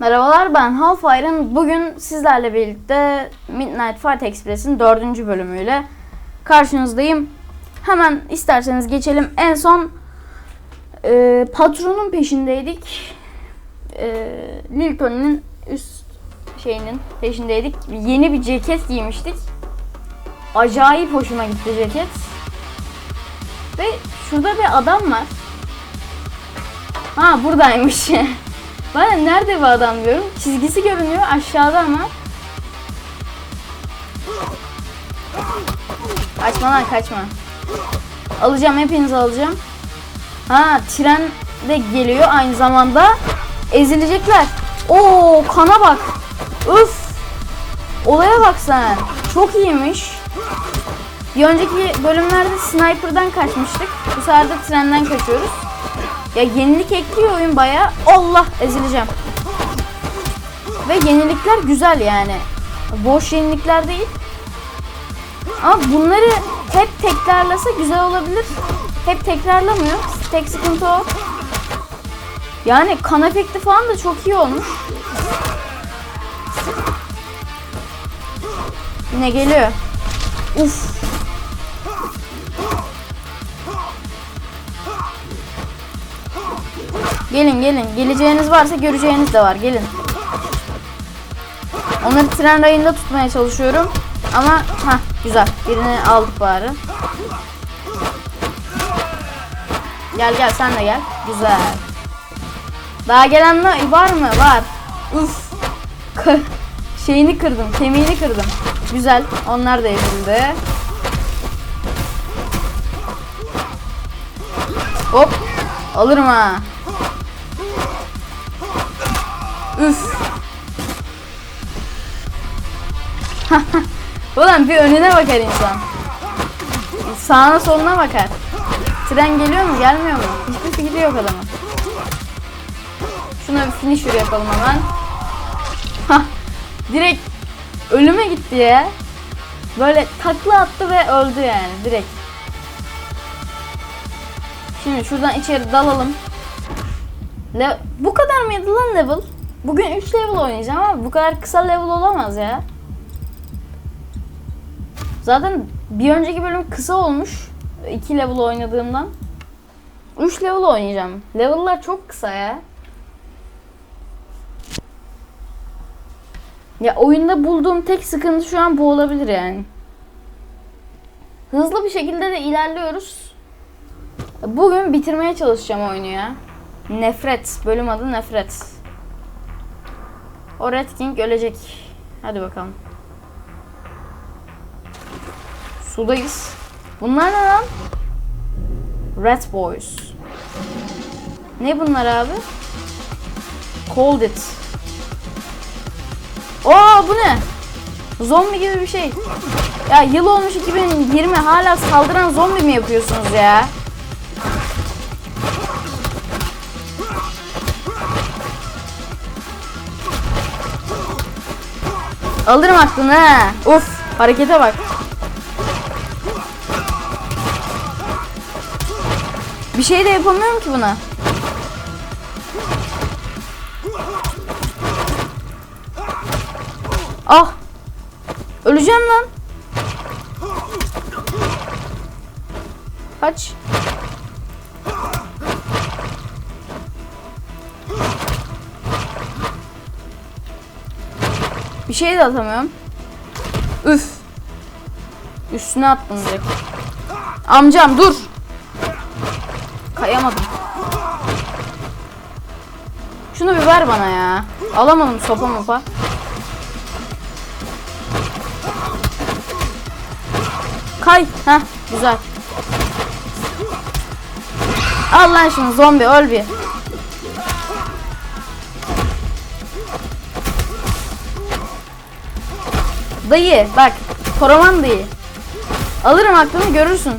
Merhabalar ben Halfire'ın bugün sizlerle birlikte Midnight Fight Express'in dördüncü bölümüyle karşınızdayım. Hemen isterseniz geçelim. En son e, patronun peşindeydik. E, Lilton'un üst şeyinin peşindeydik. Yeni bir ceket giymiştik. Acayip hoşuma gitti ceket. Ve şurada bir adam var. Ha buradaymış. De nerede bu adam diyorum. Çizgisi görünüyor aşağıda ama. Kaçma lan kaçma. Alacağım hepinizi alacağım. Ha tren de geliyor aynı zamanda. Ezilecekler. Oo kana bak. Üf. Olaya bak sen. Çok iyiymiş. Bir önceki bölümlerde sniper'dan kaçmıştık. Bu sefer de trenden kaçıyoruz. Ya yenilik ekliyor oyun baya. Allah ezileceğim. Ve yenilikler güzel yani. Boş yenilikler değil. Ama bunları hep tekrarlasa güzel olabilir. Hep tekrarlamıyor. Tek sıkıntı o. Yani kan efekti falan da çok iyi olmuş. Yine geliyor. Uf. Gelin gelin. Geleceğiniz varsa göreceğiniz de var. Gelin. Onları tren rayında tutmaya çalışıyorum. Ama ha güzel. Birini aldık bari. Gel gel sen de gel. Güzel. Daha gelen var mı? Var. Uf. Şeyini kırdım. Kemiğini kırdım. Güzel. Onlar da ezildi. Hop. Alırım ha. Üf. Ulan bir önüne bakar insan. Sağına soluna bakar. Tren geliyor mu gelmiyor mu? Hiçbir fikri yok adamın. Şuna bir finisher yapalım hemen. Hah. Direkt ölüme gitti ya. Böyle takla attı ve öldü yani direkt. Şimdi şuradan içeri dalalım. Le bu kadar mıydı lan level? Bugün 3 level oynayacağım ama bu kadar kısa level olamaz ya. Zaten bir önceki bölüm kısa olmuş. 2 level oynadığımdan. 3 level oynayacağım. Level'lar çok kısa ya. Ya oyunda bulduğum tek sıkıntı şu an bu olabilir yani. Hızlı bir şekilde de ilerliyoruz. Bugün bitirmeye çalışacağım oyunu ya. Nefret. Bölüm adı Nefret. O Red King ölecek. Hadi bakalım. Sudayız. Bunlar ne lan? Red Boys. Ne bunlar abi? Cold It. Oo bu ne? Zombi gibi bir şey. Ya yıl olmuş 2020 hala saldıran zombi mi yapıyorsunuz ya? Alırım aklını ha. Uf harekete bak. Bir şey de yapamıyorum ki buna. Ah. Öleceğim lan. Kaç. Şey de atamıyorum. Üf. Üstüne attım direkt. Amcam dur. Kayamadım. Şunu bir ver bana ya. Alamadım sopa mopa. Kay. Heh güzel. Al lan şunu zombi öl bir. Dayı bak. Koroman dayı. Alırım aklını görürsün.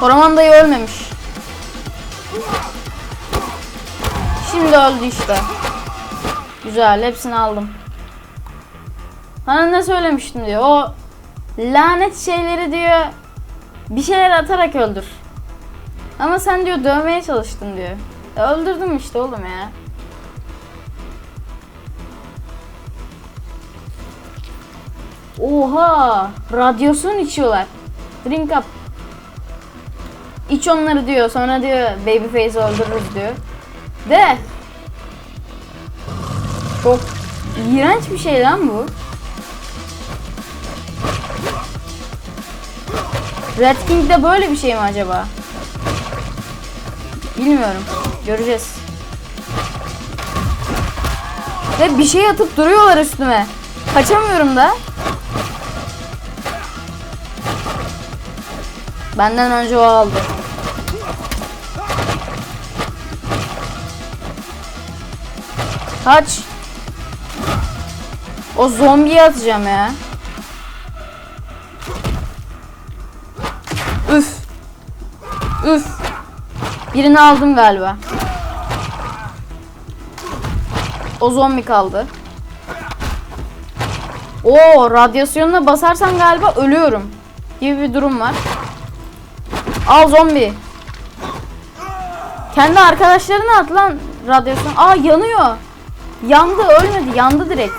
Koroman dayı ölmemiş. Şimdi öldü işte. Güzel hepsini aldım. Sana ne söylemiştim diyor. O lanet şeyleri diyor bir şeyler atarak öldür. Ama sen diyor dövmeye çalıştın diyor. E, öldürdüm işte oğlum ya. Oha! Radyasyon içiyorlar. Drink up. İç onları diyor. Sonra diyor Babyface'i öldürürüz diyor. De. Çok iğrenç bir şey lan bu. Red King'de böyle bir şey mi acaba? Bilmiyorum. Göreceğiz. Ve bir şey atıp duruyorlar üstüme. Kaçamıyorum da. Benden önce o aldı. Kaç. O zombiyi atacağım ya. Üf. Üf. Birini aldım galiba. O zombi kaldı. Oo, radyasyonuna basarsan galiba ölüyorum. Gibi bir durum var. Al zombi. Kendi arkadaşlarına at lan radyasyon. Aa yanıyor. Yandı ölmedi yandı direkt.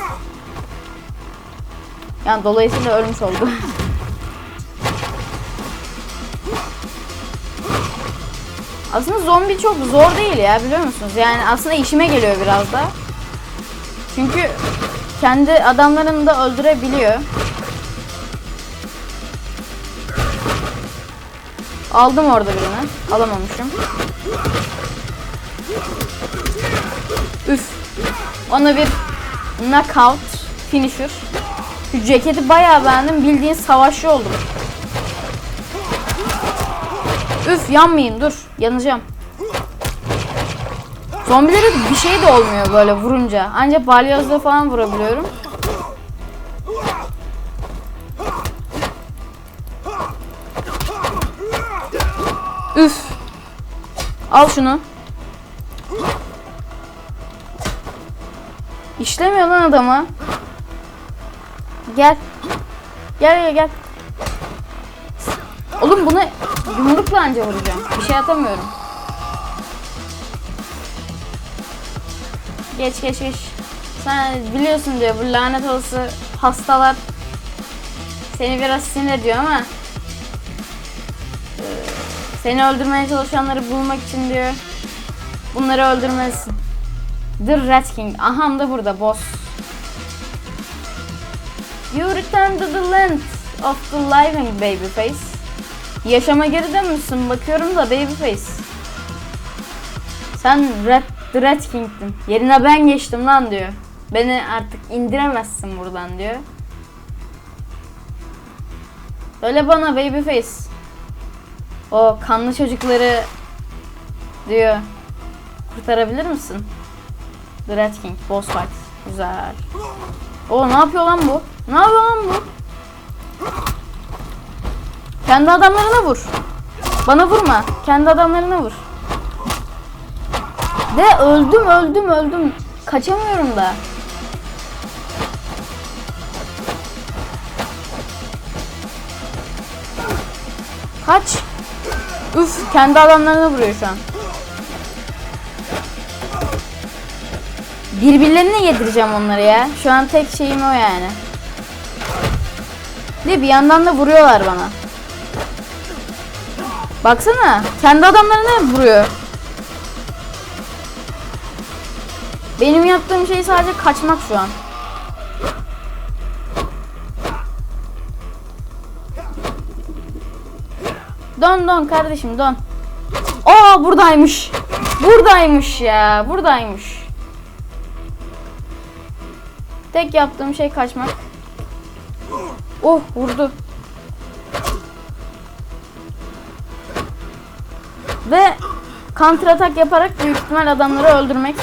Yani dolayısıyla ölmüş oldu. aslında zombi çok zor değil ya biliyor musunuz? Yani aslında işime geliyor biraz da. Çünkü kendi adamlarını da öldürebiliyor. Aldım orada birini. Alamamışım. Üf. Ona bir knockout finisher. Şu ceketi bayağı beğendim. Bildiğin savaşçı oldum. Üf yanmayayım dur. Yanacağım. Zombilere bir şey de olmuyor böyle vurunca. Ancak balyozla falan vurabiliyorum. Üf. Al şunu. İşlemiyor lan adamı. Gel. Gel gel gel. Oğlum bunu yumrukla anca vuracağım. Bir şey atamıyorum. Geç geç geç. Sen biliyorsun diyor bu lanet olası hastalar seni biraz sinir ediyor ama seni öldürmeye çalışanları bulmak için diyor bunları öldürmelisin. The Rat King. Aham da burada boss. You return to the land of the living babyface. Yaşama geri dönmüşsün bakıyorum da babyface. Sen Red, The Red King'tin. Yerine ben geçtim lan diyor. Beni artık indiremezsin buradan diyor. Söyle bana babyface. O kanlı çocukları diyor. Kurtarabilir misin? The Red King boss fight. Güzel. O ne yapıyor lan bu? Ne yapıyor lan bu? Kendi adamlarına vur. Bana vurma. Kendi adamlarına vur. De öldüm öldüm öldüm. Kaçamıyorum da. Kaç. Üf kendi adamlarına vuruyor şu an. Birbirlerine yedireceğim onları ya. Şu an tek şeyim o yani. De bir yandan da vuruyorlar bana. Baksana. Kendi adamlarına vuruyor. Benim yaptığım şey sadece kaçmak şu an. Don don kardeşim don. Aa buradaymış. Buradaymış ya. Buradaymış. Tek yaptığım şey kaçmak. Oh vurdu. Ve counter atak yaparak büyük ihtimal adamları öldürmek.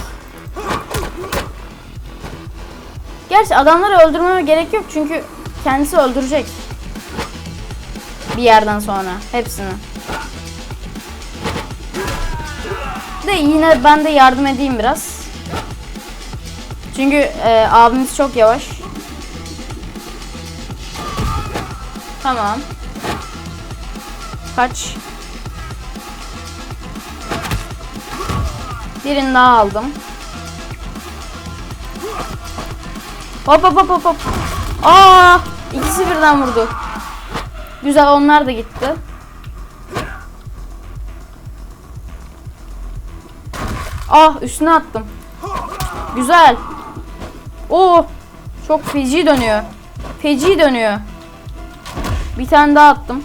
Gerçi adamları öldürmeme gerek yok çünkü kendisi öldürecek. Bir yerden sonra hepsini. De yine ben de yardım edeyim biraz. Çünkü e, abimiz çok yavaş. Tamam. Kaç. Birini daha aldım. Hop hop hop hop hop. Aa, ikisi birden vurdu. Güzel onlar da gitti. Ah üstüne attım. Güzel. Oo çok feci dönüyor. Feci dönüyor. Bir tane daha attım.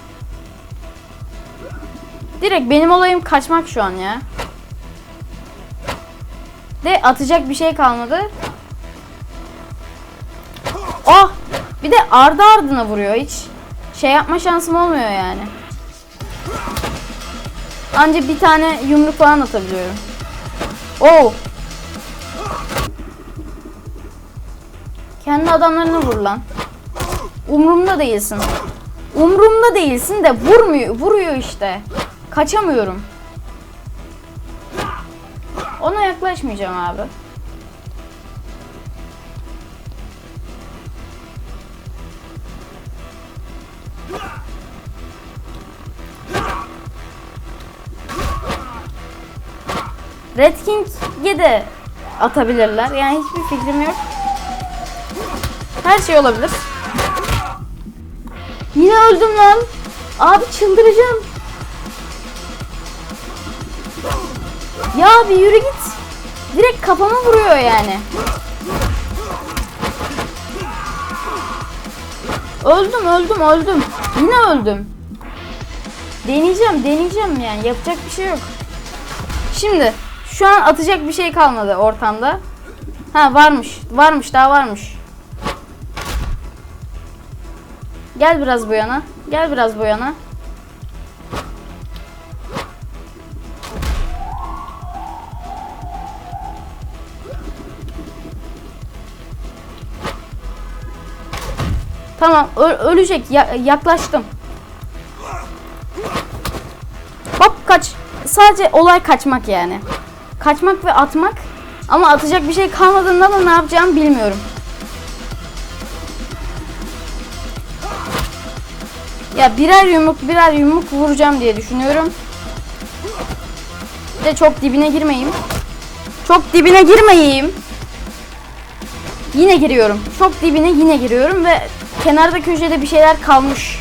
Direkt benim olayım kaçmak şu an ya. De atacak bir şey kalmadı. Oh! Bir de ardı ardına vuruyor hiç. Şey yapma şansım olmuyor yani. Anca bir tane yumruk falan atabiliyorum. Oo! Kendi adamlarına vur lan. Umrumda değilsin. Umrumda değilsin de vurmuyor, vuruyor işte. Kaçamıyorum. Ona yaklaşmayacağım abi. Red King'e de atabilirler. Yani hiçbir fikrim yok. Her şey olabilir. Yine öldüm lan. Abi çıldıracağım. Ya bir yürü git. Direkt kafama vuruyor yani. Öldüm öldüm öldüm. Yine öldüm. Deneyeceğim deneyeceğim yani yapacak bir şey yok. Şimdi şu an atacak bir şey kalmadı ortamda. Ha varmış varmış daha varmış. Gel biraz bu yana. Gel biraz bu yana. Tamam ölecek Ya- yaklaştım. Hop kaç. Sadece olay kaçmak yani. Kaçmak ve atmak. Ama atacak bir şey kalmadığında da ne yapacağımı bilmiyorum. Ya birer yumruk birer yumruk vuracağım diye düşünüyorum. Bir De çok dibine girmeyeyim. Çok dibine girmeyeyim. Yine giriyorum. Çok dibine yine giriyorum ve kenarda köşede bir şeyler kalmış.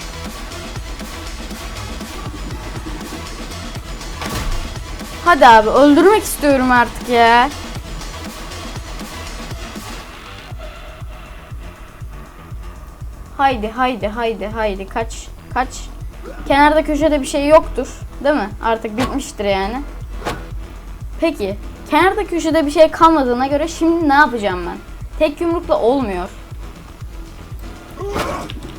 Hadi abi öldürmek istiyorum artık ya. Haydi haydi haydi haydi kaç kaç. Kenarda köşede bir şey yoktur. Değil mi? Artık bitmiştir yani. Peki. Kenarda köşede bir şey kalmadığına göre şimdi ne yapacağım ben? Tek yumrukla olmuyor.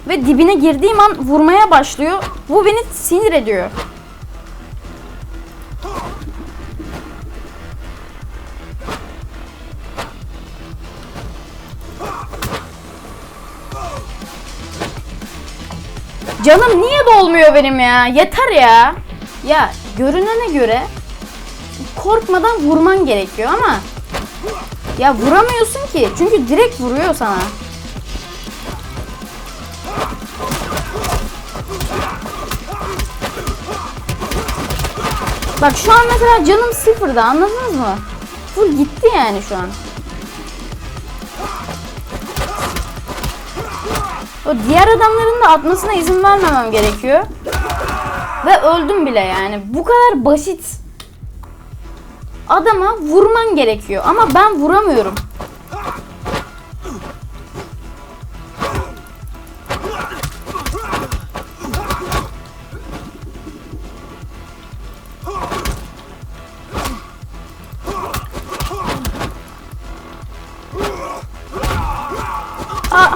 Ve dibine girdiğim an vurmaya başlıyor. Bu beni sinir ediyor. Canım niye dolmuyor benim ya? Yeter ya. Ya görünene göre korkmadan vurman gerekiyor ama ya vuramıyorsun ki. Çünkü direkt vuruyor sana. Bak şu an mesela canım sıfırda anladınız mı? Full gitti yani şu an. O diğer adamların da atmasına izin vermemem gerekiyor. Ve öldüm bile yani. Bu kadar basit. Adama vurman gerekiyor ama ben vuramıyorum.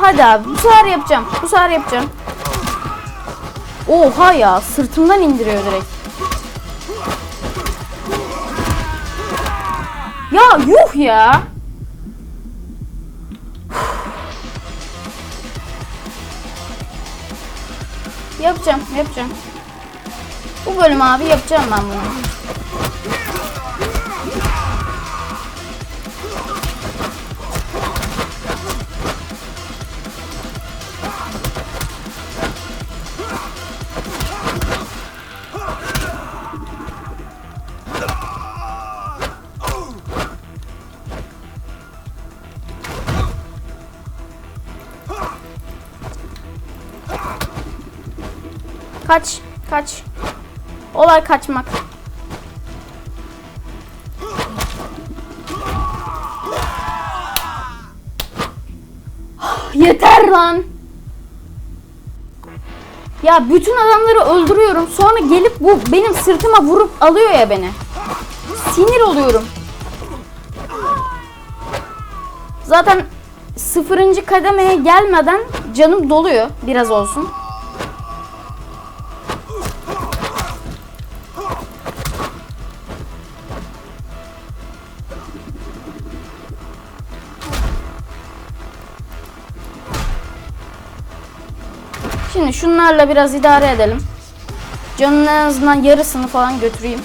Hadi abi bu sefer yapacağım. Bu sefer yapacağım. Oha ya sırtımdan indiriyor direkt. Ya yuh ya. yapacağım, yapacağım. Bu bölüm abi yapacağım ben bunu. Kaç. Kaç. Olay kaçmak. Yeter lan. Ya bütün adamları öldürüyorum. Sonra gelip bu benim sırtıma vurup alıyor ya beni. Sinir oluyorum. Zaten sıfırıncı kademeye gelmeden canım doluyor. Biraz olsun. Şimdi şunlarla biraz idare edelim. Canın en azından yarısını falan götüreyim.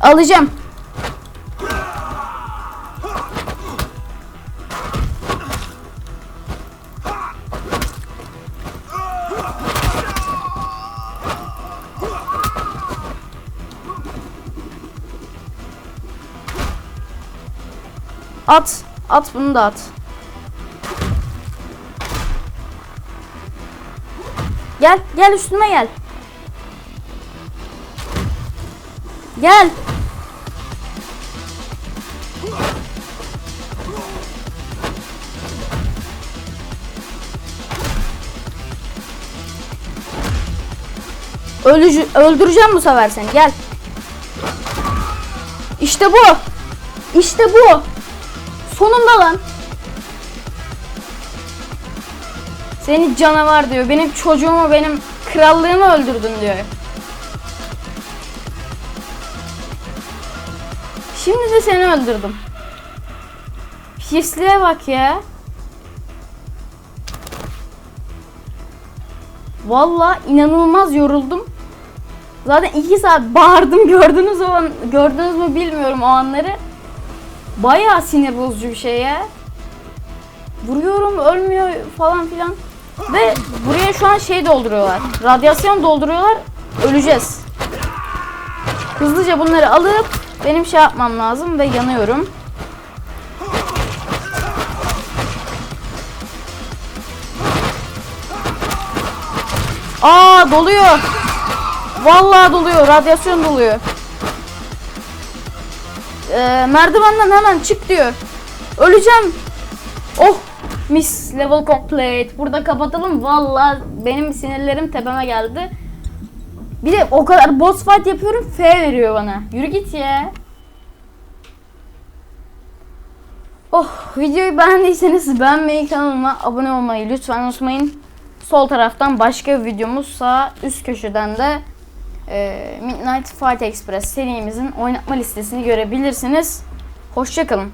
Alacağım. At. At bunu da at. Gel. Gel üstüme gel. Gel. Ölücü, öldüreceğim bu sefer seni. Gel. İşte bu. İşte bu. Sonunda lan. Seni canavar diyor. Benim çocuğumu, benim krallığımı öldürdün diyor. Şimdi de seni öldürdüm. Pisliğe bak ya. Valla inanılmaz yoruldum. Zaten iki saat bağırdım gördünüz o gördünüz mü bilmiyorum o anları. Bayağı sinir bozucu bir şey ya. Vuruyorum ölmüyor falan filan. Ve buraya şu an şey dolduruyorlar. Radyasyon dolduruyorlar. Öleceğiz. Hızlıca bunları alıp benim şey yapmam lazım ve yanıyorum. Aa doluyor. Vallahi doluyor. Radyasyon doluyor. Ee, merdivenden hemen çık diyor. Öleceğim. Oh mis level complete. Burada kapatalım. Vallahi benim sinirlerim tepeme geldi. Bir de o kadar boss fight yapıyorum F veriyor bana. Yürü git ya. Oh videoyu beğendiyseniz beğenmeyi kanalıma abone olmayı lütfen unutmayın. Sol taraftan başka videomuz sağ üst köşeden de Midnight Fight Express serimizin oynatma listesini görebilirsiniz. Hoşçakalın.